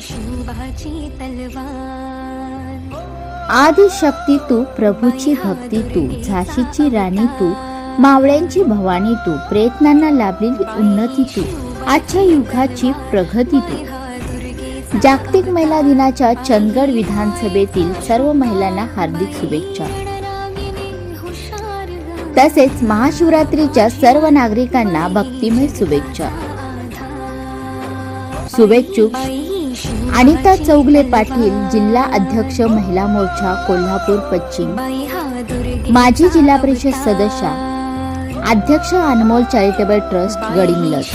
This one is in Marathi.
शिवबाची तलवार आदिशक्ती तू प्रभूची भक्ती तू झाशीची राणी तू मावळ्यांची भवानी तू प्रयत्नांना लाभलेली उन्नती तू आजच्या युगाची प्रगती तू. जागतिक महिला दिनाच्या चंदगड विधानसभेतील सर्व महिलांना हार्दिक शुभेच्छा. तसेच महाशिवरात्रीच्या सर्व नागरिकांना भक्तिमय शुभेच्छा. शुभेच्छुक. अनिता चौगले पाटील जिल्हा अध्यक्ष महिला मोर्चा कोल्हापूर पश्चिम. माजी जिल्हा परिषद सदस्य अध्यक्ष अनमोल चॅरिटेबल ट्रस्ट गडिंग्लज